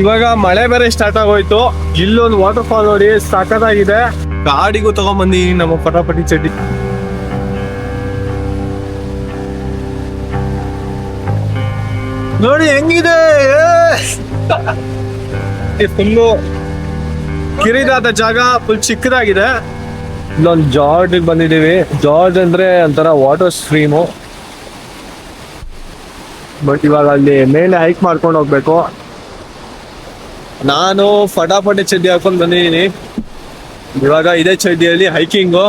ಇವಾಗ ಮಳೆ ಬೇರೆ ಸ್ಟಾರ್ಟ್ ಆಗೋಯ್ತು. ಇಲ್ಲೊಂದು ವಾಟರ್ ಫಾಲ್ ನೋಡಿ ಸಖತ್ತಾಗಿದೆ. ಗಾಡಿಗೂ ತಗೊಂಡ್ಬಂದಿ ನಮ್ಮ ಪಟಾಪಟಿ ಚಡ್ಡಿ. ನೋಡಿ ಹೆಂಗಿದೆ? ಫುಲ್ಲು ಕಿರಿದಾದ ಜಾಗ ಫುಲ್ ಚಿಕ್ಕದಾಗಿದೆ. ಇಲ್ಲೊಂದು ಜಾರ್ಜ್ ಬಂದಿದ್ದೀವಿ. ಜಾರ್ಜ್ ಅಂದ್ರೆ ಒಂಥರ ವಾಟರ್ ಸ್ಟ್ರೀಮು ಬಟ್ ಇವಾಗ ಅಲ್ಲಿ ಮೇಲೆ ಹೈಕ್ ಮಾಡ್ಕೊಂಡು ಹೋಗ್ಬೇಕು. ನಾನು ಫಟಾಫಟಿ ಚಡ್ಡಿ ಹಾಕೊಂಡು ಬಂದಿದ್ದೀನಿ. ಇವಾಗ ಇದೇ ಚಡ್ಡಿಯಲ್ಲಿ ಹೈಕಿಂಗು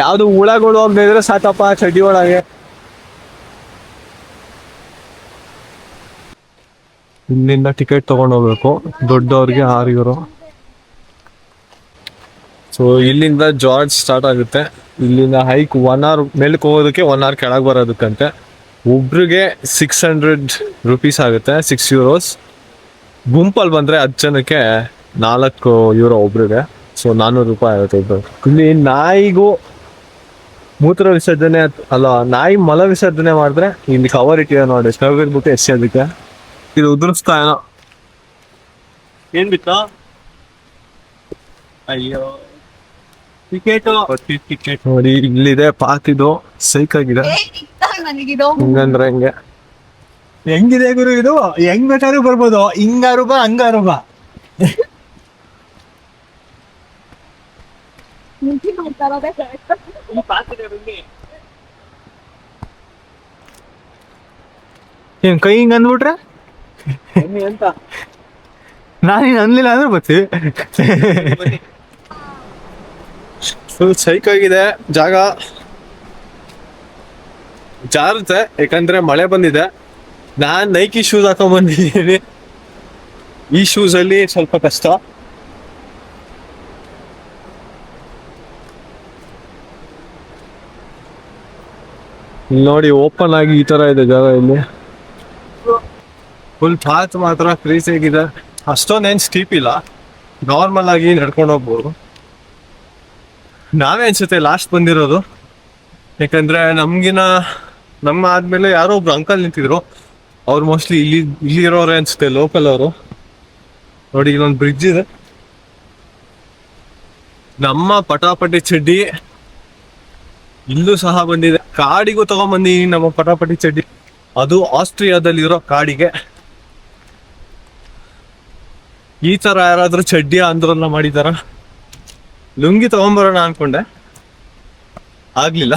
ಯಾವುದು ಹುಳಗಳು ಹೋಗ್ದಿದ್ರೆ ಸಾಕಪ್ಪ ಚಡ್ಡಿ ಒಳಗೆ. ಇಲ್ಲಿಂದ ಟಿಕೆಟ್ ತಗೊಂಡು ಹೋಗ್ಬೇಕು. ದೊಡ್ಡವ್ರಿಗೆ ಆರು ಸೊ ಇಲ್ಲಿಂದ ಜಾರ್ಜ್ ಸ್ಟಾರ್ಟ್ ಆಗುತ್ತೆ. ಇಲ್ಲಿಂದ ಹೈಕ್ ಒನ್ ಅವರ್ ಮೇಲಕ್ಕೆ ಹೋಗೋದಕ್ಕೆ ಒನ್ ಅವರ್ ಕೆಳಗೆ ಬರೋದಕ್ಕಂತೆ. ಒಬ್ರಿಗೆ ಸಿಕ್ಸ್ ಹಂಡ್ರೆಡ್ ರುಪೀಸ್ ಆಗುತ್ತೆ ಸಿಕ್ಸ್ ಯೂರೋಸ್ ಗುಂಪಲ್ಲಿ ಬಂದ್ರೆ ಹತ್ತು ಜನಕ್ಕೆ ನಾಲ್ಕು ಯೂರೋ ಒಬ್ರಿಗೆ. ಸೊ ನಾನ್ನೂರು ರೂಪಾಯಿ ಆಗುತ್ತೆ ಇಬ್ಬರು ಇಲ್ಲಿ ನಾಯಿಗೂ ಮೂತ್ರ ವಿಸರ್ಜನೆ ಅಲ್ಲ ನಾಯಿ ಮಲ ವಿಸರ್ಜನೆ ಮಾಡಿದ್ರೆ ಇಲ್ಲಿ ಕವರ್ ಇಟ್ಟಿದೆ ನೋಡಿ. ಬಿಟ್ಟು ಎಸ್ ಅದಕ್ಕೆ. ಇದು ಉದುರಿಸ್ತಾ ಏನೋ. ಏನ್ ಬಿತ್ತ? ಅಯ್ಯೋ. ಟಿಕೆಟ್ ಟಿಕೆಟ್ ನೋಡಿ ಇಲ್ಲಿದೆ ಪಾತಿದು ಇದು. ಸೈಕ್ ಆಗಿದೆ. ಹಂಗಂದ್ರೆ ಹಂಗೆ ಹೆಂಗೆ. ಹೆಂಗಿದೆ ಗುರು ಇದು? ಹೆಂಗ್ ಬೇಕಾದ್ರೂ ಬರ್ಬೋದು. ಹಿಂಗಾರು ಬಾ, ಹಂಗಾರು ಬಾ. ಏನ್ ಕೈ ಹಿಂಗ್ ಅಂದ್ಬಿಟ್ರೆ? ನಾನೇನ್ ಅನ್ಲಿಲ್ಲ ಅಂದ್ರೆ ಬರ್ತೀವಿ ಫುಲ್ ಸೈಕ್ ಆಗಿದೆ. ಜಾಗ ಜಾರುತ್ತೆ, ಯಾಕಂದ್ರೆ ಮಳೆ ಬಂದಿದೆ. ನಾನ್ ನೈಕಿ ಶೂಸ್ ಹಾಕೊಂಡ್ ಬಂದಿದ್ದೀನಿ ಈ ಶೂಸ್ ಅಲ್ಲಿ ಸ್ವಲ್ಪ ಕಷ್ಟ. ನೋಡಿ ಓಪನ್ ಆಗಿ ಈ ತರ ಇದೆ ಜಾಗ ಇಲ್ಲಿ. ಫುಲ್ ಪಾತ್ ಮಾತ್ರ ಕ್ರೀಸ್ ಆಗಿದೆ ಅಷ್ಟೊಂದೇನ್ ಸ್ಟೀಪ್ ಇಲ್ಲ. ನಾರ್ಮಲ್ ಆಗಿ ನಡ್ಕೊಂಡು ಹೋಗ್ಬೋದು. ನಾವೇ ಅನ್ಸುತ್ತೆ ಲಾಸ್ಟ್ ಬಂದಿರೋದು. ಯಾಕಂದ್ರೆ ನಮ್ಗಿನ, ನಮ್ಮ ಆದ್ಮೇಲೆ ಯಾರೋ ಒಬ್ರು ಅಂಕಲ್ ನಿಂತಿದ್ರು. ಅವ್ರು ಮೋಸ್ಟ್ಲಿ ಇಲ್ಲಿ, ಇಲ್ಲಿರೋರೆ ಅನ್ಸುತ್ತೆ? ಲೋಕಲ್ ಅವರು? ನೋಡಿ, ಇಲ್ಲೊಂದು ಬ್ರಿಡ್ಜ್ ಇದೆ. ನಮ್ಮ ಪಟಾಪಟಿ ಚಡ್ಡಿ ಇಲ್ಲೂ ಸಹ ಬಂದಿದೆ. ಕಾಡಿಗೂ ತಗೊಂಬಂದಿ ನಮ್ಮ ಪಟಾಪಟಿ ಚಡ್ಡಿ. ಅದು ಆಸ್ಟ್ರಿಯಾದಲ್ಲಿರೋ ಕಾಡಿಗೆ. ಈ ತರ ಯಾರಾದ್ರೂ ಚಡ್ಡಿ ಆಂದ್ರಲ್ಲ ಮಾಡಿದಾರ? ಲುಂಗಿ ತಗೊಂಬರೋಣ ಅನ್ಕೊಂಡೆ. ಆಗ್ಲಿಲ್ಲ.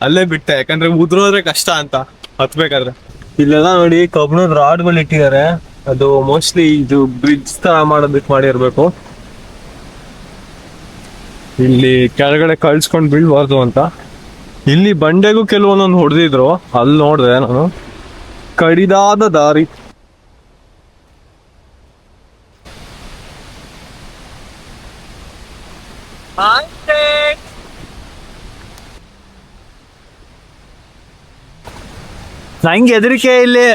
ಅಲ್ಲೇ ಬಿಟ್ಟೆ. ಯಾಕಂದ್ರೆ ಉದ್ರೋದ್ರೆ ಕಷ್ಟ ಅಂತ. ಹತ್ಬೇಕಾದ್ರೆ. ಇಲ್ಲೆಲ್ಲ ನೋಡಿ ಕಬ್ಣದ ರಾಡ್ಗಳು ಇಟ್ಟಿದ್ದಾರೆ ಅದು ಮೋಸ್ಟ್ಲಿ ಇದು ಬ್ರಿಡ್ಜ್ ತರ ಮಾಡೋದಕ್ಕೆ ಮಾಡಿರ್ಬೇಕು. ಇಲ್ಲಿ ಕೆಳಗಡೆ ಕಳ್ಸ್ಕೊಂಡ್ ಬೀಳ್ಬಾರ್ದು ಅಂತ. ಇಲ್ಲಿ ಬಂಡೆಗೂ ಕೆಲವೊಂದೊಂದು ಹೊಡೆದಿದ್ರು. ಅಲ್ಲಿ ನೋಡಿದೆ ನಾನು. ಕಡಿದಾದ ದಾರಿ. ನಂಗೆ ಹೆದರಿಕೆ ಇಲ್ಲಿ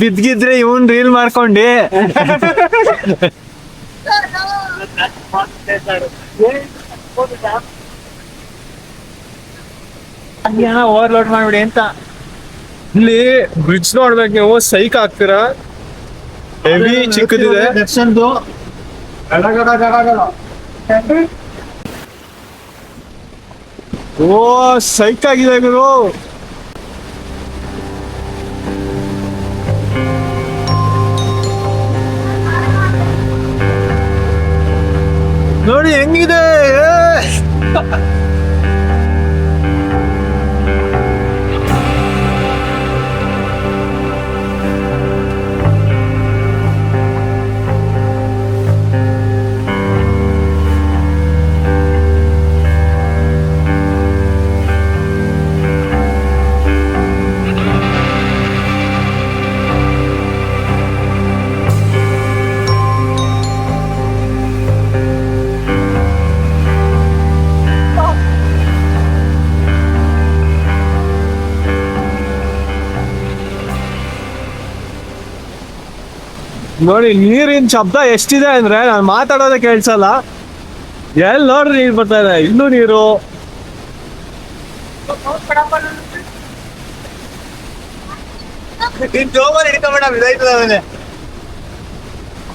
ಬಿದ್ಗಿದ್ರೆ ಇವನ್ ರೀಲ್ ಮಾಡ್ಕೊಂಡಿ. ಓವರ್ಲೋಡ್ ಮಾಡ್ಬಿಡಿ ಅಂತ. ಇಲ್ಲಿ ಬ್ರಿಡ್ಜ್ ನೋಡ್ಬೇಕು ನೀವು ಸೈಕ್ ಹಾಕ್ತೀರಾ? ಹೆವಿ ಚಿಕ್ಕದಿದೆ. ಓ ಸೈಕ್ ಆಗಿದೆ ಗುರು. ನೋಡಿ ಹೆಂಗಿದೆ ನೋಡಿ ನೀರಿನ ಶಬ್ದ ಎಷ್ಟಿದೆ ಅಂದ್ರೆ ನಾನು ಮಾತಾಡೋದೇ ಕೇಳಿಸಲ್ಲ. ಎಲ್ಲಿ ನೋಡ್ರಿ ನೀರು ಬರ್ತಾ ಇದೆ? ಇನ್ನೂ ನೀರು?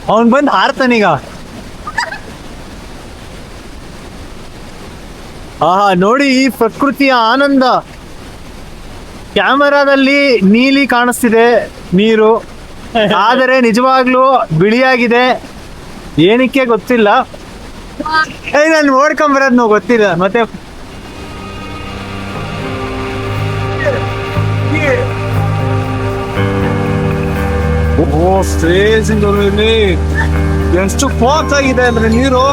ಅವನ್. ಬಂದ್ ಹಾರ್ತಾನೀಗ ಆಹಾ ನೋಡಿ ಈ ಪ್ರಕೃತಿಯ ಆನಂದ. ಕ್ಯಾಮರಾದಲ್ಲಿ ನೀಲಿ ಕಾಣಿಸ್ತಿದೆ ನೀರು. ಆದರೆ ನಿಜವಾಗ್ಲೂ ಬಿಳಿಯಾಗಿದೆ. ಏನಕ್ಕೆ ಗೊತ್ತಿಲ್ಲ. ನಾನು ನಾನು ನಾವು ಗೊತ್ತಿಲ್ಲ. ಮತ್ತೆ ಓ ಸ್ಟೇಜ್ ಎಷ್ಟು ಫೋರ್ಸ್ ಆಗಿದೆ ಅಂದ್ರೆ ನೀರು.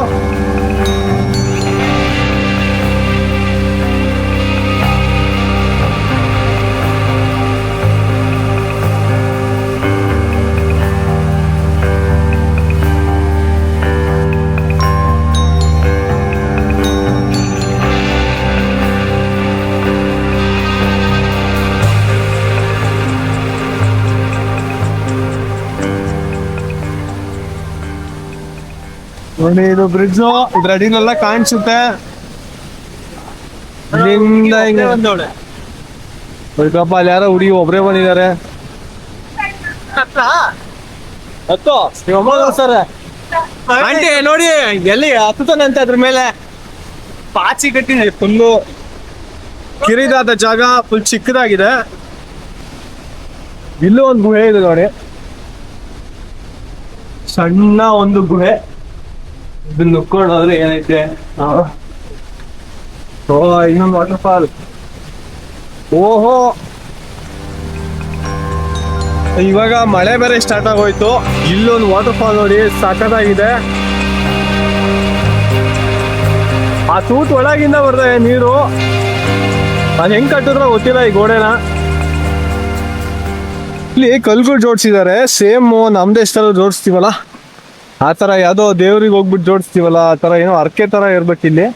ನೋಡಿ ಇದು ಬ್ರಿಡ್ಜ್ ಇದ್ರ ಅಡಿನೆಲ್ಲ ಕಾಣಿಸುತ್ತೆ. ಇಲ್ಲಿಂದ ಹಿಂಗೆ. ಹೋಯ್ತಪ್ಪ ಅಲ್ಲಿ ಯಾರೋ ಹುಡುಗಿ ಒಬ್ರೇ ಬಂದಿದ್ದಾರೆ. ಹತ್ತು? ಸರ್. ಆಂಟಿ ನೋಡಿ ಎಲ್ಲಿ ಹತ್ತುತ್ತಾನೆ ಅಂತ ಅದ್ರ ಮೇಲೆ. ಪಾಚಿ ಕಟ್ಟಿದೆ ಫುಲ್ಲು. ಕಿರಿದಾದ ಜಾಗ ಫುಲ್ ಚಿಕ್ಕದಾಗಿದೆ. ಇಲ್ಲೂ ಒಂದು ಗುಹೆ ಇದೆ ನೋಡಿ. ಸಣ್ಣ ಒಂದು ಗುಹೆ. ಇದನ್ನ ನುಕ್ಕೊಂಡು ಏನೈತೆ? ಓ, ಇನ್ನೊಂದು ವಾಟರ್ ಫಾಲ್ ಓಹೋ! ಇವಾಗ ಮಳೆ ಬೇರೆ ಸ್ಟಾರ್ಟ್ ಆಗೋಯ್ತು. ಇಲ್ಲೊಂದು ವಾಟರ್ ಫಾಲ್ ನೋಡಿ, ಸಖತ್ತಾಗಿದೆ. ಆ ತೂತ್ ಒಳಗಿಂದ ಬರ್ತದೆ ನೀರು. ನಾನು ಹೆಂಗ್ ಕಟ್ಟಿದ್ರ ಗೊತ್ತಿಲ್ಲ ಈ ಗೋಡೆನ. ಇಲ್ಲಿ ಕಲ್ಗಳು ಜೋಡಿಸಿದ್ದಾರೆ. ಸೇಮ್ ನಮ್ಮ ದೇಶದಲ್ಲೂ ಜೋಡಿಸ್ತೀವಲ್ಲ? ಆ ಥರ ಯಾವುದೋ ದೇವ್ರಿಗೆ ಹೋಗ್ಬಿಟ್ಟು ಜೋಡಿಸ್ತೀವಲ್ಲ, ಆ ಥರ ಏನೋ ಅರ್ಕೆ ಥರ ಇರ್ಬೇಕು ಇಲ್ಲಿ.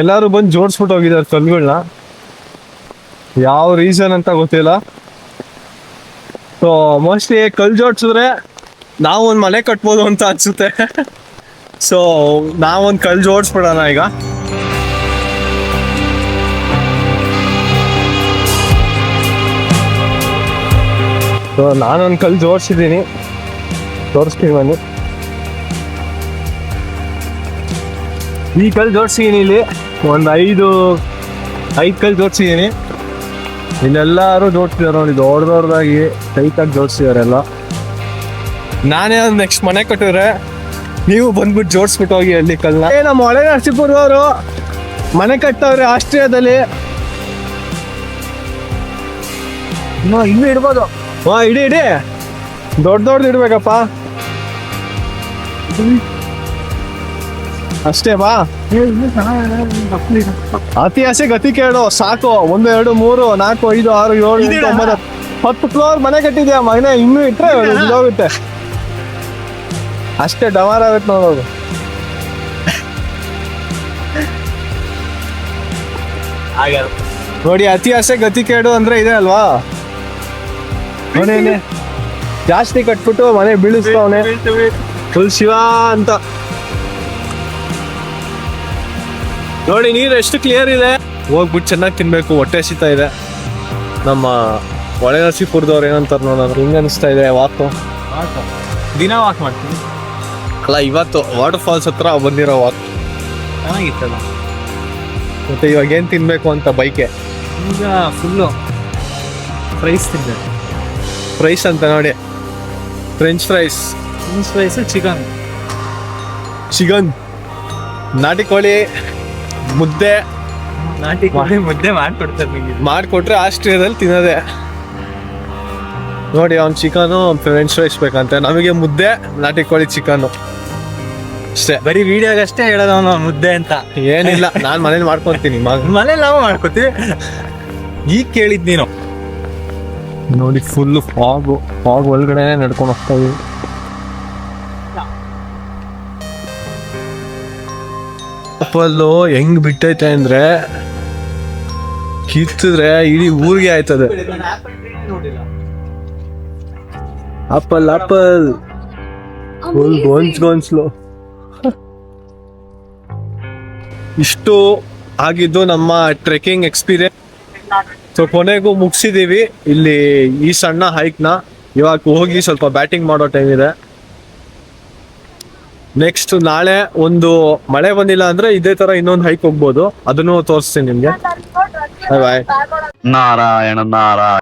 ಎಲ್ಲರೂ ಬಂದು ಜೋಡಿಸ್ಬಿಟ್ಟು ಹೋಗಿದ್ದಾರೆ ಕಲ್ಗಳನ್ನ ಯಾವ ರೀಸನ್ ಅಂತ ಗೊತ್ತಿಲ್ಲ. ಸೊ ಮೋಸ್ಟ್ಲಿ ಕಲ್ ಜೋಡಿಸಿದ್ರೆ ನಾವು ಒಂದು ಮನೆ ಕಟ್ಬೋದು ಅಂತ ಅನ್ಸುತ್ತೆ. ಸೊ ನಾವೊಂದು ಕಲ್ ಜೋಡಿಸ್ಬಿಡೋಣ ಈಗ. ಸೊ ನಾನೊಂದು ಕಲ್ ಜೋಡಿಸಿದ್ದೀನಿ. ತೋರಿಸ್ತೀನಿ ಬನ್ನಿ. ಈ ಕಲ್ ಜೋಡಿಸಿದ್ದೀನಿ ಇಲ್ಲಿ. ಒಂದು ಐದು ಐದು ಕಲ್ ಜೋಡಿಸಿದ್ದೀನಿ ಇಲ್ಲೆಲ್ಲರೂ ಜೋಡಿಸಿದ್ದಾರೆ ನೋಡಿ, ದೊಡ್ಡ ದೊಡ್ಡದಾಗಿ ಟೈಟಾಗಿ ಜೋಡಿಸಿದ್ದಾರೆ ಎಲ್ಲ. ನಾನೇ ಒಂದು ನೆಕ್ಸ್ಟ್ ಮನೆ ಕಟ್ಟಿದ್ರೆ ನೀವು ಬಂದ್ಬಿಟ್ಟು ಜೋಡಿಸ್ಬಿಟ್ಟು ಹೋಗಿ ಅಲ್ಲಿ ಕಲ್ನ. ಏ, ನಮ್ಮ ಹೊಳೆ ನರಸೀಪುರದವರು ಮನೆ ಕಟ್ಟವ್ರೆ ಆಸ್ಟ್ರಿಯಾದಲ್ಲಿ ಇನ್ನೂ ಇಡ್ಬೋದು. ಹಾ, ಇಡಿ ಇಡಿ. ದೊಡ್ಡ ದೊಡ್ಡದು ಇಡ್ಬೇಕಪ್ಪ. ಅಷ್ಟೇ ಬಾ. ಅತಿ ಆಸೆ ಗತಿ ಕೇಳು ಸಾಕು. ಒಂದು ಎರಡು ಮೂರು ನಾಲ್ಕು ಐದು ಆರು ಏಳು ಎಂಟು? ಒಂಬತ್ತು ಹತ್ತು ಫ್ಲೋರ್ ಮನೆ ಕಟ್ಟಿದ್ಯಾ? ಮನೆ ಇನ್ನೂ ಇಟ್ಟರೆ ಹೋಗುತ್ತೆ ಅಷ್ಟೇ ಡಮಾರ್ ಆಗುತ್ತೆ ನೋಡೋದು. ನೋಡಿ ಅತಿ ಆಸೆ ಗತಿ ಕೇಡು ಅಂದ್ರೆ ಇದೆ ಅಲ್ವಾ? ನೋಡಿ. ಜಾಸ್ತಿ ಕಟ್ಬಿಟ್ಟು ಮನೆ ಬೀಳಿಸ್ತಾವನೆ ಫುಲ್ ಶಿವ ಅಂತ. ನೋಡಿ ನೀರು ಎಷ್ಟು ಕ್ಲಿಯರ್ ಇದೆ. ಹೋಗ್ಬಿಟ್ಟು ಚೆನ್ನಾಗಿ ತಿನ್ಬೇಕು ಹೊಟ್ಟೆ ಹಸಿತಾ ಇದೆ. ನಮ್ಮ ಹೊಳೆ ನರಸೀಪುರದವ್ರು ಏನಂತಾರೆ ನೋಡೋಣ ಹಿಂಗೆ ಅನಿಸ್ತಾ ಇದೆ? ವಾಕು. ದಿನ ವಾಕ್ ಮಾಡ್ತೀನಿ ಅಲ್ಲ ಇವತ್ತು ವಾಟರ್ ಫಾಲ್ಸ್ ಹತ್ರ ಬಂದಿರೋ ವಾಕ್. ಚೆನ್ನಾಗಿತ್ತಲ್ಲ. ಮತ್ತೆ ಇವಾಗ ಏನು ತಿನ್ಬೇಕು ಅಂತ ಬೈಕೆ? ಈಗ ಫುಲ್ಲು ಫ್ರೈಸ್ ತಿಂದೆ. ಫ್ರೈಸ್ ಅಂತ ನೋಡಿ. French fries. French rice chicken. Chicken. ನಾಟಿ ಕೋಳಿ ಮುದ್ದೆ. ನಾಟಿ ಕೋಳಿ ಮುದ್ದೆ ಮಾಡ್ಕೊಡ್ತಾರೆ ನಿಮಗೆ. ಮಾಡಿಕೊಟ್ರೆ ಆಸ್ಟ್ರೇಲಿಯಾದಲ್ಲಿ ತಿನ್ನೋದೆ. ನೋಡಿ ಅವ್ನು ಚಿಕನು ಫ್ರೆಂಚ್ ರೈಸ್ ಬೇಕಂತೆ ನಮಗೆ ಮುದ್ದೆ ನಾಟಿ ಕೋಳಿ ಚಿಕನು. ಅಷ್ಟೇ. ಬರೀ ವಿಡಿಯೋಗಷ್ಟೇ ಹೇಳೋದು ಅವನು ಮುದ್ದೆ ಅಂತ. ಏನಿಲ್ಲ ನಾನು ಮನೇಲಿ ಮಾಡ್ಕೊತೀನಿ ಮನೇಲಿ ನಾವು ಮಾಡ್ಕೊತೀವಿ. ಈಗ ಕೇಳಿದ್ದು ನೀನು. ನೋಡಿ ಫುಲ್ಲು ಫಾಗು ಫಾಗ್ ಒಳಗಡೆ ನಡ್ಕೊಂಡು ಹೋಗ್ತಾ ಇದೀವಿ ಅಪ್ಪಲ್ಲು ಹೆಂಗ್ ಬಿಟ್ಟೈತೆ ಅಂದ್ರೆ ಕಿತ್ತಿದ್ರೆ ಇಡೀ ಊರಿಗೆ ಆಯ್ತದೆ. ಅಪ್ಪಲ್ ಅಪ್ಪಲ್. ಫುಲ್ ಗೊಂಚ್ ಗೊಂಚ್ಲು ಇಷ್ಟು ಆಗಿದ್ದು ನಮ್ಮ ಟ್ರೆಕ್ಕಿಂಗ್ ಎಕ್ಸ್ಪೀರಿಯನ್ಸ್ ಸೊ ಕೊನೆಗೂ ಮುಗಿಸಿದೀವಿ. ಇಲ್ಲಿ ಈ ಸಣ್ಣ ಹೈಕ್ನ ಇವಾಗ ಹೋಗಿ ಸ್ವಲ್ಪ ಬ್ಯಾಟಿಂಗ್ ಮಾಡೋ ಟೈಮ್ ಇದೆ. ನೆಕ್ಸ್ಟ್ ನಾಳೆ ಒಂದು ಮಳೆ ಬಂದಿಲ್ಲ ಅಂದ್ರೆ ಇದೇ ತರ ಇನ್ನೊಂದು ಹೈಕ್ ಹೋಗ್ಬೋದು. ಅದನ್ನು ತೋರಿಸ್ತೀನಿ ನಿಮ್ಗೆ. ಬಾಯ್ ನಾರಾಯಣ ನಾರಾಯಣ.